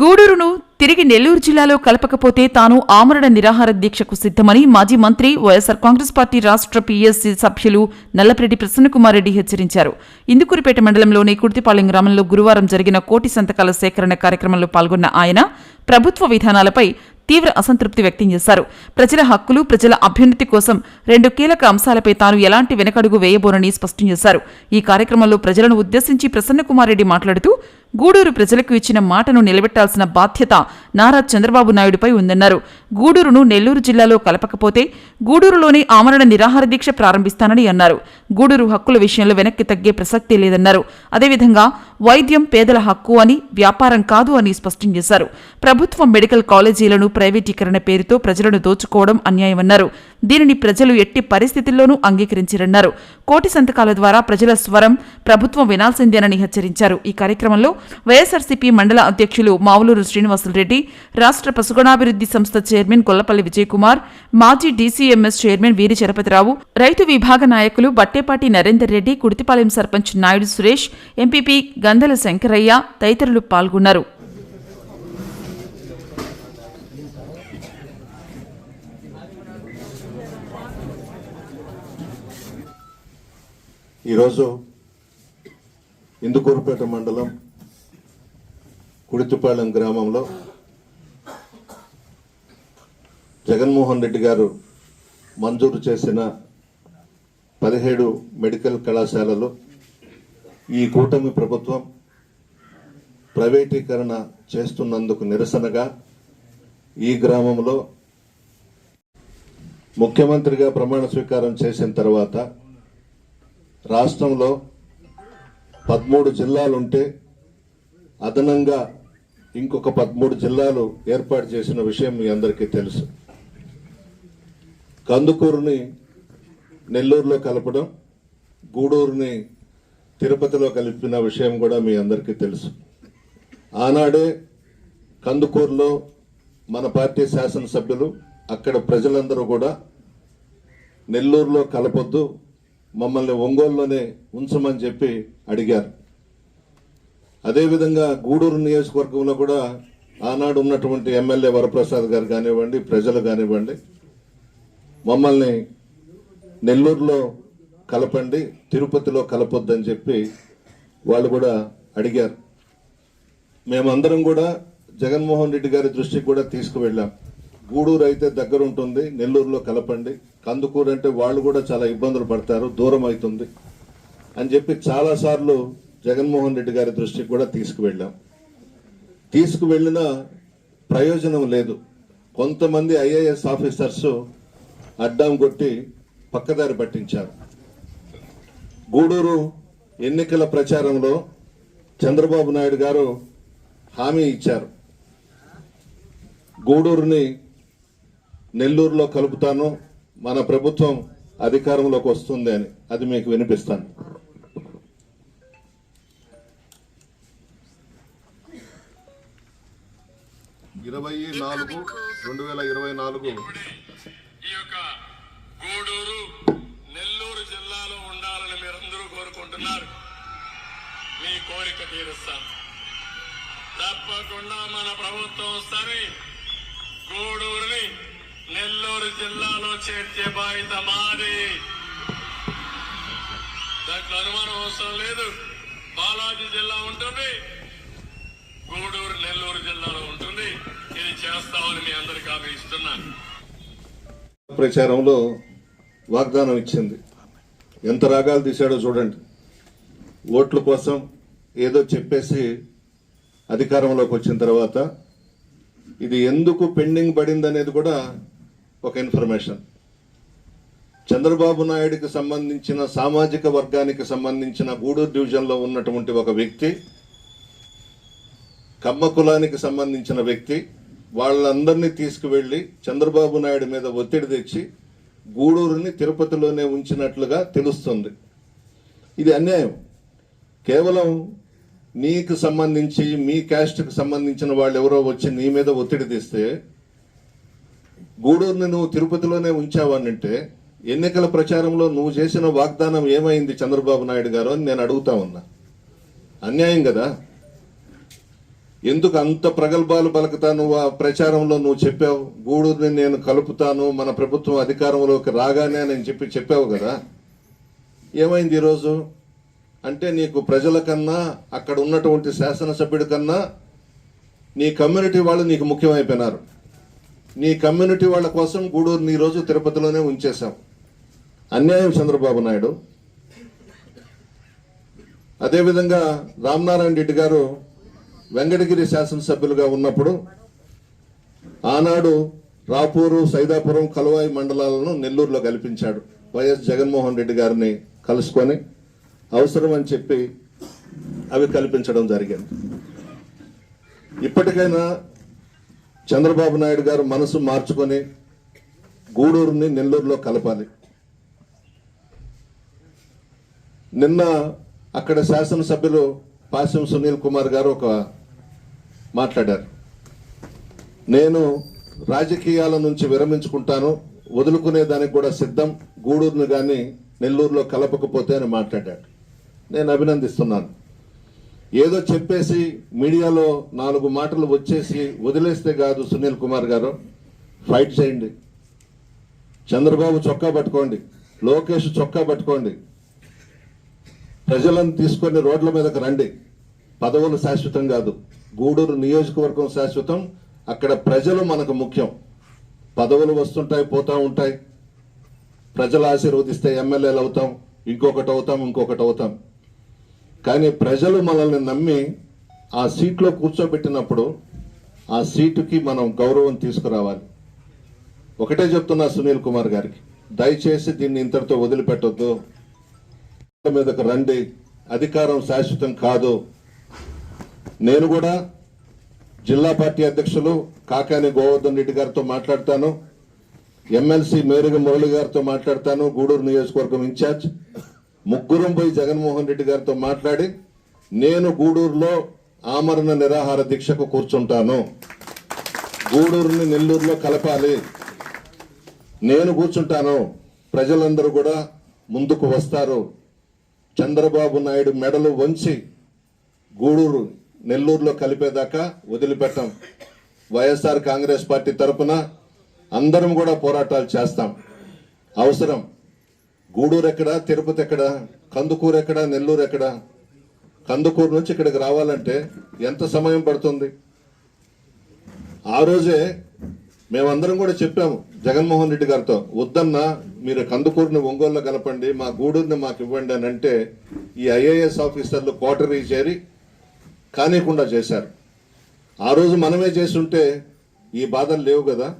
గూడూరును తిరిగి నెల్లూరు జిల్లాలో కలపకపోతే తాను ఆమరణ నిరాహార దీక్షకు సిద్ధమని మాజీ మంత్రి వైఎస్సార్ కాంగ్రెస్ పార్టీ రాష్ట్ర పీఎస్సీ సభ్యులు నల్లపరెడ్డి ప్రసన్నకుమార్ రెడ్డి హెచ్చరించారు. ఇందుకూరిపేట మండలంలోని కుర్తిపాలెం గ్రామంలో గురువారం జరిగిన కోటి సంతకాల సేకరణ కార్యక్రమంలో పాల్గొన్న ఆయన ప్రభుత్వ విధానాలపై తీవ్ర అసంతృప్తి వ్యక్తం చేశారు. ప్రజల హక్కులు ప్రజల అభ్యున్నతి కోసం రెండు కీలక అంశాలపై తాను ఎలాంటి వెనకడుగు వేయబోనని స్పష్టం చేశారు. ఈ కార్యక్రమంలో ప్రజలను ఉద్దేశించి ప్రసన్నకుమారెడ్డి మాట్లాడుతూ గూడూరు ప్రజలకు ఇచ్చిన మాటను నిలబెట్టాల్సిన బాధ్యత నారా చంద్రబాబు నాయుడుపై ఉందన్నారు. గూడూరును నెల్లూరు జిల్లాలో కలపకపోతే గూడూరులోనే ఆమరణ నిరాహార దీక్ష ప్రారంభిస్తానని అన్నారు. గూడూరు హక్కుల విషయంలో వెనక్కి తగ్గే ప్రసక్తే లేదన్నారు. అదేవిధంగా వైద్యం పేదల హక్కు అని వ్యాపారం కాదు అని స్పష్టం చేశారు. ప్రభుత్వ మెడికల్ కాలేజీలను ప్రైవేటీకరణ పేరుతో ప్రజలను దోచుకోవడం అన్యాయమన్నారు. దీనిని ప్రజలు ఎట్టి పరిస్థితుల్లోనూ అంగీకరించారన్నారు. కోటి సంతకాల ద్వారా ప్రజల స్వరం ప్రభుత్వం వినాల్సిందేనని హెచ్చరించారు. ఈ కార్యక్రమంలో వైఎస్ఆర్సీపీ మండల అధ్యక్షులు మావులూరు శ్రీనివాసులరెడ్డి రాష్ట్ర పశుగణాభివృద్ధి సంస్థ చైర్మన్ కొల్లపల్లి విజయకుమార్ మాజీ డీసీఎంఎస్ చైర్మన్ వీరి చలపతిరావు రైతు విభాగ నాయకులు బట్టేపాటి నరేందర్ రెడ్డి కుడితిపాలెం సర్పంచ్ నాయుడు సురేష్ ఎంపీపీ గంధల శంకరయ్య తదితరులు పాల్గొన్నారు. ఈరోజు ఇందుకూరుపేట మండలం కుడితుపాళెం గ్రామంలో జగన్మోహన్ రెడ్డి గారు మంజూరు చేసిన పదిహేడు మెడికల్ కళాశాలలు ఈ కూటమి ప్రభుత్వం ప్రైవేటీకరణ చేస్తున్నందుకు నిరసనగా ఈ గ్రామంలో ముఖ్యమంత్రిగా ప్రమాణ స్వీకారం చేసిన తర్వాత రాష్ట్రంలో పదమూడు జిల్లాలు ఉంటే అదనంగా ఇంకొక పదమూడు జిల్లాలు ఏర్పాటు చేసిన విషయం మీ అందరికీ తెలుసు. కందుకూరుని నెల్లూరులో కలపడం గూడూరుని తిరుపతిలో కలిపిన విషయం కూడా మీ అందరికీ తెలుసు. ఆనాడే కందుకూరులో మన పార్టీ శాసనసభ్యులు అక్కడ ప్రజలందరూ కూడా నెల్లూరులో కలపొద్దు మమ్మల్ని ఒంగోలులోనే ఉంచమని చెప్పి అడిగారు. అదేవిధంగా గూడూరు నియోజకవర్గంలో కూడా ఆనాడు ఉన్నటువంటి ఎమ్మెల్యే వరప్రసాద్ గారు కానివ్వండి ప్రజలు కానివ్వండి మమ్మల్ని నెల్లూరులో కలపండి తిరుపతిలో కలపొద్దని చెప్పి వాళ్ళు కూడా అడిగారు. మేమందరం కూడా జగన్మోహన్ రెడ్డి గారి దృష్టికి కూడా తీసుకువెళ్ళాం. గూడూరు అయితే దగ్గర ఉంటుంది నెల్లూరులో కలపండి. కందుకూరు అంటే వాళ్ళు కూడా చాలా ఇబ్బందులు పడతారు దూరం అవుతుంది అని చెప్పి చాలాసార్లు జగన్మోహన్ రెడ్డి గారి దృష్టికి కూడా తీసుకువెళ్ళాం. తీసుకువెళ్ళిన ప్రయోజనం లేదు. కొంతమంది ఐఏఎస్ ఆఫీసర్స్ అడ్డం కొట్టి పక్కదారి పట్టించారు. గూడూరు ఎన్నికల ప్రచారంలో చంద్రబాబు నాయుడు గారు హామీ ఇచ్చారు. గూడూరుని నెల్లూరులో కలుపుతాను. మన ప్రభుత్వం అధికారంలోకి వస్తుంది అని. అది మీకు వినిపిస్తాను. ఇరవై నాలుగు రెండు వేల ఇరవై నాలుగు. ఈ యొక్క గూడూరు నెల్లూరు జిల్లాలో ఉండాలని మీరందరూ కోరుకుంటున్నారు. మీ కోరిక తీరుస్తాం తప్పకుండా మన ప్రభుత్వం సరే గూడూరుని నెల్లూరు జిల్లాలో చేర్చే బాధ్యత మాది. దాంట్లో అనుమానం అవసరం లేదు. బాలాజీ జిల్లా ఉంటుంది. గూడూరు నెల్లూరు జిల్లాలో ఉంటుంది. ఇది చేస్తామని మీ అందరికీ హామీ ఇస్తున్నాను. ప్రచారంలో వాగ్దానం ఇచ్చింది. ఎంత రాగాలు తీశాడో చూడండి. ఓట్ల కోసం ఏదో చెప్పేసి అధికారంలోకి వచ్చిన తర్వాత ఇది ఎందుకు పెండింగ్ పడింది అనేది కూడా ఒక ఇన్ఫర్మేషన్. చంద్రబాబు నాయుడికి సంబంధించిన సామాజిక వర్గానికి సంబంధించిన గూడూరు డివిజన్లో ఉన్నటువంటి ఒక వ్యక్తి కమ్మ కులానికి సంబంధించిన వ్యక్తి వాళ్ళందరినీ తీసుకువెళ్ళి చంద్రబాబు నాయుడు మీద ఒత్తిడి తెచ్చి గూడూరుని తిరుపతిలోనే ఉంచినట్లుగా తెలుస్తుంది. ఇది అన్యాయం. కేవలం నీకు సంబంధించి మీ క్యాస్ట్కి సంబంధించిన వాళ్ళు ఎవరో వచ్చి నీ మీద ఒత్తిడి తెస్తే గూడూరుని నువ్వు తిరుపతిలోనే ఉంచావనంటే ఎన్నికల ప్రచారంలో నువ్వు చేసిన వాగ్దానం ఏమైంది చంద్రబాబు నాయుడు గారు అని నేను అడుగుతా ఉన్నా. అన్యాయం కదా? ఎందుకు అంత ప్రగల్భాలు పలుకుతా నువ్వు ఆ ప్రచారంలో నువ్వు చెప్పావు? గూడూరుని నేను కలుపుతాను మన ప్రభుత్వం అధికారంలోకి రాగానే అని చెప్పి చెప్పావు కదా? ఏమైంది ఈరోజు? అంటే నీకు ప్రజల కన్నా అక్కడ ఉన్నటువంటి శాసనసభ్యుడి కన్నా నీ కమ్యూనిటీ వాళ్ళు నీకు ముఖ్యమైపోయినారు. నీ కమ్యూనిటీ వాళ్ళ కోసం గూడూరుని ఈరోజు తిరుపతిలోనే ఉంచేశాం. అన్యాయం చంద్రబాబు నాయుడు. అదేవిధంగా రామనారాయణ రెడ్డి గారు వెంకటగిరి శాసనసభ్యులుగా ఉన్నప్పుడు ఆనాడు రాపూరు సైదాపురం కలువాయి మండలాలను నెల్లూరులో కల్పించాడు వైఎస్ జగన్మోహన్ రెడ్డి గారిని కలుసుకొని అవసరం అని చెప్పి అవి కల్పించడం జరిగింది. ఇప్పటికైనా చంద్రబాబు నాయుడు గారు మనసు మార్చుకొని గూడూరుని నెల్లూరులో కలపాలి. నిన్న అక్కడ శాసనసభ్యులు పాశం సునీల్ కుమార్ గారు ఒక మాట్లాడారు. నేను రాజకీయాల నుంచి విరమించుకుంటాను వదులుకునే దానికి కూడా సిద్ధం గూడూరును కానీ నెల్లూరులో కలపకపోతే అని మాట్లాడాడు నేను అభినందిస్తున్నాను. ఏదో చెప్పేసి మీడియాలో నాలుగు మాటలు వచ్చేసి వదిలేస్తే కాదు సునీల్ కుమార్ గారు. ఫైట్ చేయండి. చంద్రబాబు చొక్కా పట్టుకోండి. లోకేష్ చొక్కా పట్టుకోండి. ప్రజలను తీసుకొని రోడ్ల మీదకి రండి. పదవులు శాశ్వతం కాదు. గూడూరు నియోజకవర్గం శాశ్వతం. అక్కడ ప్రజలు మనకు ముఖ్యం. పదవులు వస్తుంటాయి పోతూ ఉంటాయి. ప్రజలు ఆశీర్వదిస్తే ఎమ్మెల్యేలు అవుతాం. ఇంకొకటి అవుతాం ఇంకొకటి అవుతాం. కానీ ప్రజలు మనల్ని నమ్మి ఆ సీట్లో కూర్చోబెట్టినప్పుడు ఆ సీటుకి మనం గౌరవం తీసుకురావాలి. ఒకటే చెప్తున్నా సునీల్ కుమార్ గారికి దయచేసి దీన్ని ఇంతటితో వదిలిపెట్టొద్దు. మీదకు రండి అధికారం శాశ్వతం కాదు. నేను కూడా జిల్లా పార్టీ అధ్యక్షులు కాకాని గోవర్ధన్ రెడ్డి గారితో మాట్లాడతాను. ఎమ్మెల్సీ మేరుగ మురళి గారితో మాట్లాడతాను. గూడూరు నియోజకవర్గం ఇన్ఛార్జ్. ముగ్గురం పోయి జగన్మోహన్ రెడ్డి గారితో మాట్లాడి నేను గూడూరులో ఆమరణ నిరాహార దీక్షకు కూర్చుంటాను. గూడూరుని నెల్లూరులో కలపాలి. నేను కూర్చుంటాను. ప్రజలందరూ కూడా ముందుకు వస్తారు. చంద్రబాబు నాయుడు మెడలు వంచి గూడూరు నెల్లూరులో కలిపేదాకా వదిలిపెట్టాం. వైఎస్ఆర్ కాంగ్రెస్ పార్టీ తరపున అందరం కూడా పోరాటాలు చేస్తాం. అవసరం. గూడూరు ఎక్కడ తిరుపతి ఎక్కడ కందుకూరు ఎక్కడ నెల్లూరు ఎక్కడ? కందుకూరు నుంచి ఇక్కడికి రావాలంటే ఎంత సమయం పడుతుంది? ఆ రోజే మేమందరం కూడా చెప్పాము జగన్మోహన్ రెడ్డి గారితో వద్దన్నా మీరు కందుకూరుని ఒంగోలులో కలపండి మా గూడూరుని మాకు ఇవ్వండి అని అంటే ఈ ఐఏఎస్ ఆఫీసర్లు కోటరీ చేరి కానీకుండా చేశారు. ఆ రోజు మనమే చేస్తుంటే ఈ బాధలు లేవు కదా?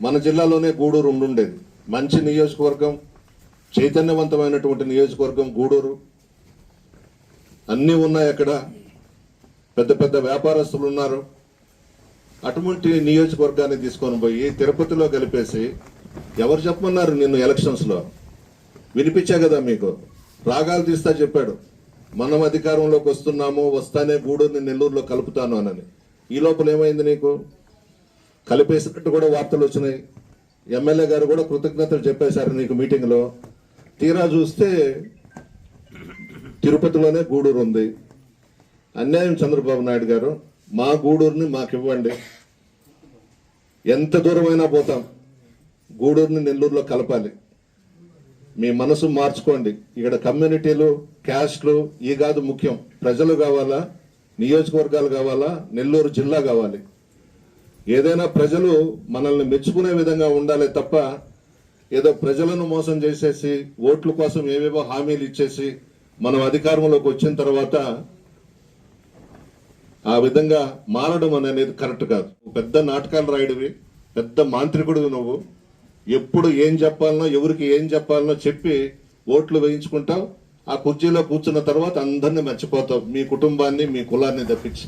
మన జిల్లాలోనే గూడూరు ఉండుండేది. మంచి నియోజకవర్గం చైతన్యవంతమైనటువంటి నియోజకవర్గం గూడూరు. అన్నీ ఉన్నాయి అక్కడ. పెద్ద పెద్ద వ్యాపారస్తులు ఉన్నారు. అటువంటి నియోజకవర్గాన్ని తీసుకొని పోయి తిరుపతిలో కలిపేసి ఎవరు చెప్పమన్నారు నిన్ను ఎలక్షన్స్లో? వినిపించా కదా మీకు? రాగాలు తీస్తా చెప్పాడు. మనం అధికారంలోకి వస్తున్నాము వస్తానే గూడూరుని నెల్లూరులో కలుపుతాను అనని. ఈ లోపల ఏమైంది నీకు? కలిపేసినట్టు కూడా వార్తలు వచ్చినాయి. ఎమ్మెల్యే గారు కూడా కృతజ్ఞతలు చెప్పేశారు నీకు మీటింగ్లో. తీరా చూస్తే తిరుపతిలోనే గూడూరు ఉంది. అన్యాయం చంద్రబాబు నాయుడు గారు మా గూడూరుని మాకు ఇవ్వండి ఎంత దూరమైనా పోతాం. గూడూరుని నెల్లూరులో కలపాలి. మీ మనసు మార్చుకోండి. ఇక్కడ కమ్యూనిటీలు క్యాస్ట్లు ఈ కాదు ముఖ్యం. ప్రజలు కావాలా? నియోజకవర్గాలు కావాలా? నెల్లూరు జిల్లా కావాలి. ఏదైనా ప్రజలు మనల్ని మెచ్చుకునే విధంగా ఉండాలి తప్ప ఏదో ప్రజలను మోసం చేసేసి ఓట్ల కోసం ఏవేవో హామీలు ఇచ్చేసి మనం అధికారంలోకి వచ్చిన తర్వాత ఆ విధంగా మారడం అనేది కరెక్ట్ కాదు. పెద్ద నాటకాలు రాయడివి పెద్ద మాంత్రికుడు నువ్వు. ఎప్పుడు ఏం చెప్పాలనో ఎవరికి ఏం చెప్పాలనో చెప్పి ఓట్లు వేయించుకుంటావు. ఆ కుర్చీలో కూర్చున్న తర్వాత అందరినీ మర్చిపోతావు. మీ కుటుంబాన్ని మీ కులాన్ని తప్పించి.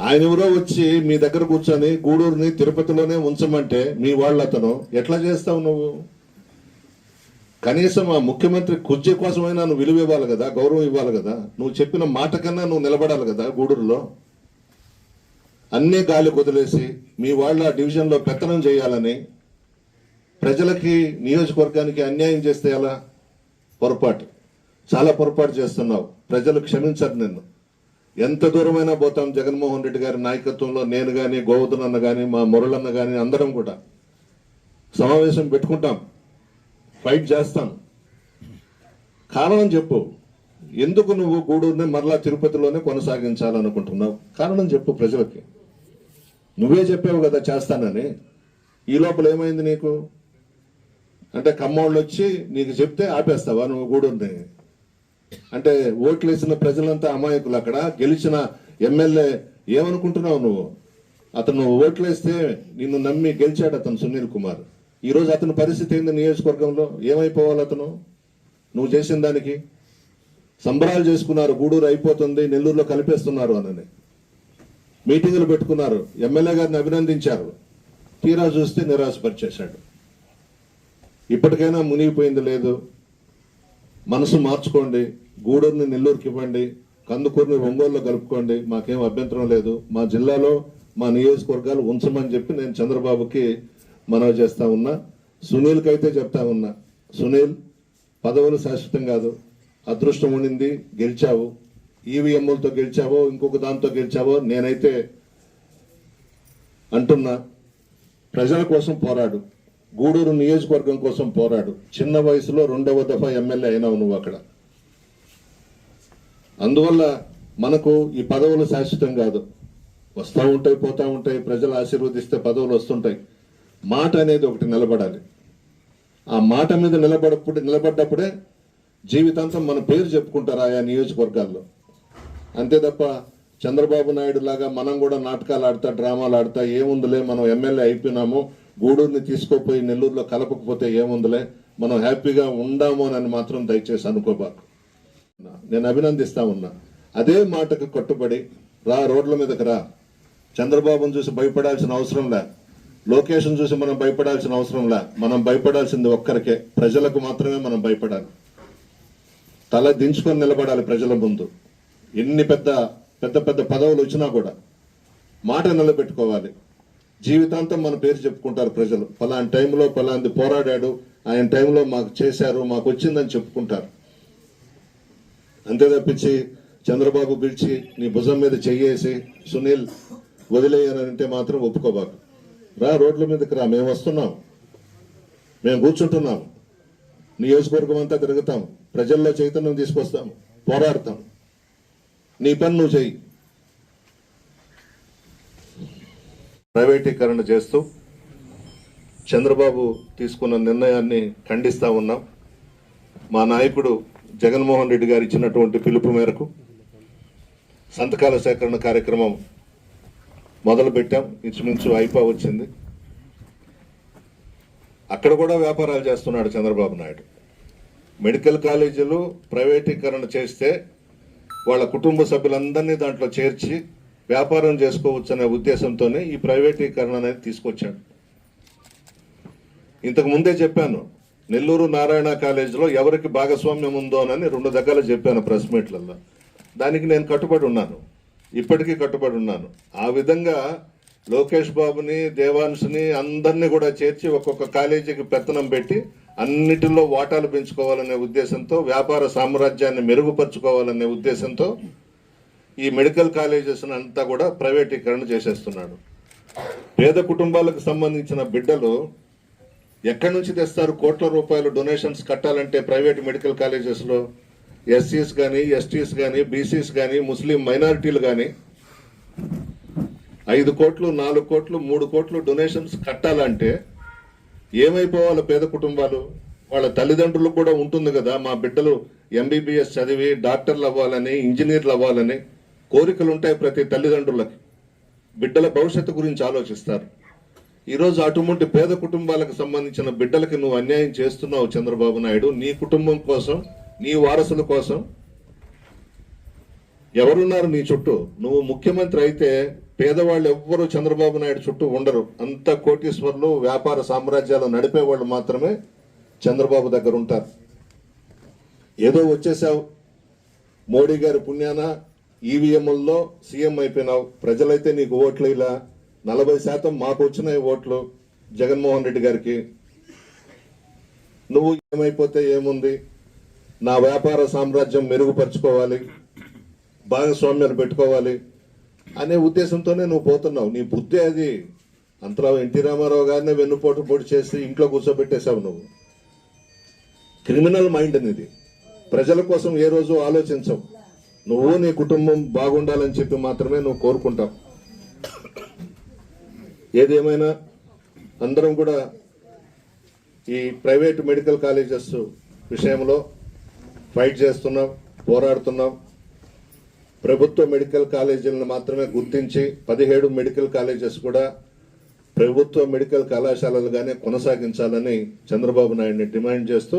ఆయన ఎవరో వచ్చి మీ దగ్గర కూర్చొని గూడూరుని తిరుపతిలోనే ఉంచమంటే మీ వాళ్ళు అతను ఎట్లా చేస్తావు నువ్వు? కనీసం ఆ ముఖ్యమంత్రి కుర్చీ కోసమైనా నువ్వు విలువ ఇవ్వాలి కదా గౌరవం ఇవ్వాలి కదా నువ్వు చెప్పిన మాట కన్నా నువ్వు నిలబడాలి కదా గూడూరులో? అన్నీ గాలి కుదిలేసి మీ వాళ్ళ డివిజన్లో పెత్తనం చేయాలని ప్రజలకి నియోజకవర్గానికి అన్యాయం చేస్తే ఎలా? పొరపాటు. చాలా పొరపాటు చేస్తున్నావు. ప్రజలు క్షమించరు నిన్ను. ఎంత దూరమైనా పోతాం జగన్మోహన్ రెడ్డి గారి నాయకత్వంలో నేను కానీ గోవర్ధన్ అన్న కానీ మా మురళన్న కానీ అందరం కూడా. సమావేశం పెట్టుకుంటాం. ఫైట్ చేస్తాం. కారణం చెప్పు. ఎందుకు నువ్వు గూడూరుని మరలా తిరుపతిలోనే కొనసాగించాలనుకుంటున్నావు? కారణం చెప్పు ప్రజలకి. నువ్వే చెప్పావు కదా చేస్తానని. ఈ లోపల ఏమైంది నీకు? అంటే కమ్మోళ్ళు వచ్చి నీకు చెప్తే ఆపేస్తావా నువ్వు గూడూరుని? అంటే ఓట్లు వేసిన ప్రజలంతా అమాయకులు అక్కడ. గెలిచిన ఎమ్మెల్యే ఏమనుకుంటున్నావు నువ్వు? అతను ఓట్లు వేస్తే నిన్ను నమ్మి గెలిచాడు అతను సునీల్ కుమార్. ఈరోజు అతని పరిస్థితి ఏంది నియోజకవర్గంలో? ఏమైపోవాలి అతను? నువ్వు చేసిన దానికి? సంబరాలు చేసుకున్నారు గూడూరు అయిపోతుంది నెల్లూరులో కలిపేస్తున్నారు అనని మీటింగులు పెట్టుకున్నారు ఎమ్మెల్యే గారిని అభినందించారు. తీరా చూస్తే నిరాశపరిచేశాడు. ఇప్పటికైనా మునిగిపోయింది లేదు. మనసు మార్చుకోండి గూడూరుని నెల్లూరుకి ఇవ్వండి కందుకూరుని ఒంగోలులో కలుపుకోండి మాకేం అభ్యంతరం లేదు. మా జిల్లాలో మా నియోజకవర్గాలు ఉంచమని చెప్పి నేను చంద్రబాబుకి మనవి చేస్తా ఉన్నా. సునీల్కి అయితే చెప్తా ఉన్నా. సునీల్ పదవులు శాశ్వతం కాదు. అదృష్టం ఉండింది గెలిచావు. ఈవీఎంలతో గెలిచావో ఇంకొక దాంతో గెలిచావో నేనైతే అంటున్నా. ప్రజల కోసం పోరాడు. గూడూరు నియోజకవర్గం కోసం పోరాడు. చిన్న వయసులో రెండవ దఫా ఎమ్మెల్యే అయినావు నువ్వు అక్కడ. అందువల్ల మనకు ఈ పదవులు శాశ్వతం కాదు. వస్తూ ఉంటాయి పోతూ ఉంటాయి ప్రజలు ఆశీర్వదిస్తే పదవులు వస్తుంటాయి. మాట అనేది ఒకటి నిలబడాలి. ఆ మాట మీద నిలబడప్పుడు నిలబడ్డప్పుడే జీవితాంతం మన పేరు చెప్పుకుంటారు ఆయా నియోజకవర్గాల్లో. అంతే తప్ప చంద్రబాబు నాయుడు లాగా మనం కూడా నాటకాలు ఆడతా డ్రామాలు ఆడతా ఏముందిలే మనం ఎమ్మెల్యే అయిపోయినాము గూడూరుని తీసుకోపోయి నెల్లూరులో కలపకపోతే ఏముందిలే? మనం హ్యాపీగా ఉండాము అని మాత్రం దయచేసి అనుకోబాకు. నేను అభినందిస్తా ఉన్నా. అదే మాటకు కట్టుబడి రా రోడ్ల మీదకి రా. చంద్రబాబును చూసి భయపడాల్సిన అవసరం లే. లోకేషన్ చూసి మనం భయపడాల్సిన అవసరం లే. మనం భయపడాల్సింది ఒక్కరికే. ప్రజలకు మాత్రమే మనం భయపడాలి. తల దించుకొని నిలబడాలి ప్రజల ముందు. ఎన్ని పెద్ద పెద్ద పెద్ద పదవులు వచ్చినా కూడా మాట నిలబెట్టుకోవాలి. జీవితాంతం మన పేరు చెప్పుకుంటారు ప్రజలు. ఫలాని టైంలో ఫలాంది పోరాడాడు ఆయన టైంలో మాకు చేశారు మాకు వచ్చిందని చెప్పుకుంటారు. అంతే తప్పించి చంద్రబాబు పిలిచి నీ భుజం మీద చెయ్యేసి సునీల్ వదిలేయనంటే మాత్రం ఒప్పుకోబాకు. రా రోడ్ల మీదకి రా మేము వస్తున్నాం. మేము కూర్చుంటున్నాం. నియోజకవర్గం అంతా తిరుగుతాం. ప్రజల్లో చైతన్యం తీసుకొస్తాం. పోరాడతాం. నీ పని నువ్వు చెయ్యి. ప్రైవేటీకరణ చేస్తూ చంద్రబాబు తీసుకున్న నిర్ణయాన్ని ఖండిస్తూ ఉన్నాం. మా నాయకుడు జగన్మోహన్ రెడ్డి గారు ఇచ్చినటువంటి పిలుపు మేరకు సంతకాల సేకరణ కార్యక్రమం మొదలుపెట్టాం. ఇంచుమించు అయిపో వచ్చింది. అక్కడ కూడా వ్యాపారాలు చేస్తున్నాడు చంద్రబాబు నాయుడు. మెడికల్ కాలేజీలు ప్రైవేటీకరణ చేస్తే వాళ్ళ కుటుంబ సభ్యులందరినీ దాంట్లో చేర్చి వ్యాపారం చేసుకోవచ్చు అనే ఉద్దేశంతోనే ఈ ప్రైవేటీకరణ అనేది తీసుకొచ్చాడు. ఇంతకు ముందే చెప్పాను నెల్లూరు నారాయణ కాలేజీలో ఎవరికి భాగస్వామ్యం ఉందో అని రెండు దగ్గర చెప్పాను ప్రెస్ మీట్లలో. దానికి నేను కట్టుబడి ఉన్నాను ఇప్పటికీ కట్టుబడి ఉన్నాను. ఆ విధంగా లోకేష్ బాబుని దేవాంశుని అందరినీ కూడా చేర్చి ఒక్కొక్క కాలేజీకి పెత్తనం పెట్టి అన్నిటిలో వాటాలు పెంచుకోవాలనే ఉద్దేశంతో వ్యాపార సామ్రాజ్యాన్ని మెరుగుపరుచుకోవాలనే ఉద్దేశంతో ఈ మెడికల్ కాలేజెస్ అంతా కూడా ప్రైవేటీకరణ చేసేస్తున్నాడు. పేద కుటుంబాలకు సంబంధించిన బిడ్డలు ఎక్కడి నుంచి తెస్తారు? కోట్ల రూపాయలు డొనేషన్స్ కట్టాలంటే ప్రైవేట్ మెడికల్ కాలేజెస్లో ఎస్సీస్ కానీ ఎస్టీస్ కానీ బీసీస్ కానీ ముస్లిం మైనారిటీలు కానీ ఐదు కోట్లు నాలుగు కోట్లు మూడు కోట్లు డొనేషన్స్ కట్టాలంటే ఏమైపోవాలి పేద కుటుంబాలు? వాళ్ళ తల్లిదండ్రులకు కూడా ఉంటుంది కదా మా బిడ్డలు ఎంబీబీఎస్ చదివి డాక్టర్లు అవ్వాలని ఇంజనీర్లు అవ్వాలని. కోరికలు ఉంటాయి ప్రతి తల్లిదండ్రులకి. బిడ్డల భవిష్యత్తు గురించి ఆలోచిస్తారు. ఈరోజు అటువంటి పేద కుటుంబాలకు సంబంధించిన బిడ్డలకి నువ్వు అన్యాయం చేస్తున్నావు చంద్రబాబు నాయుడు. నీ కుటుంబం కోసం నీ వారసుల కోసం ఎవరున్నారు నీ చుట్టూ? నువ్వు ముఖ్యమంత్రి అయితే పేదవాళ్ళు ఎవ్వరూ చంద్రబాబు నాయుడు చుట్టూ ఉండరు. అంత కోటీశ్వర్లు వ్యాపార సామ్రాజ్యాలు నడిపే వాళ్ళు మాత్రమే చంద్రబాబు దగ్గర ఉంటారు. ఏదో వచ్చేసావు. మోడీ గారి పుణ్యాన ఈవీఎంల్లో సీఎం అయిపోయినావు. ప్రజలైతే నీకు ఓట్లు ఇలా నలభై శాతం మాకు వచ్చినాయి ఓట్లు జగన్మోహన్ రెడ్డి గారికి. నువ్వు ఏమైపోతే ఏముంది? నా వ్యాపార సామ్రాజ్యం మెరుగుపరుచుకోవాలి. భాగస్వామ్యాలు పెట్టుకోవాలి అనే ఉద్దేశంతోనే నువ్వు పోతున్నావు. నీ బుద్ధి అది. అంతలో ఎన్టీ రామారావు గారినే వెన్నుపోటు పొడి చేసి ఇంట్లో కూర్చోబెట్టేశావు నువ్వు. క్రిమినల్ మైండ్ అనేది ప్రజల కోసం ఏ రోజు ఆలోచించవు. నువ్వు నీ కుటుంబం బాగుండాలని చెప్పి మాత్రమే నువ్వు కోరుకుంటావు. ఏదేమైనా అందరం కూడా ఈ ప్రైవేట్ మెడికల్ కాలేజెస్ విషయంలో ఫైట్ చేస్తున్నాం పోరాడుతున్నాం. ప్రభుత్వ మెడికల్ కాలేజీలను మాత్రమే గుర్తించి పదిహేడు మెడికల్ కాలేజెస్ కూడా ప్రభుత్వ మెడికల్ కళాశాలలుగానే కొనసాగించాలని చంద్రబాబు నాయుడిని డిమాండ్ చేస్తూ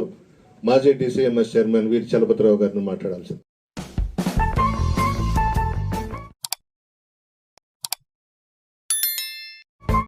మాజీ డీసీఎంఎస్ చైర్మన్ వీరి చలపతిరావు గారిని మాట్లాడాల్సింది.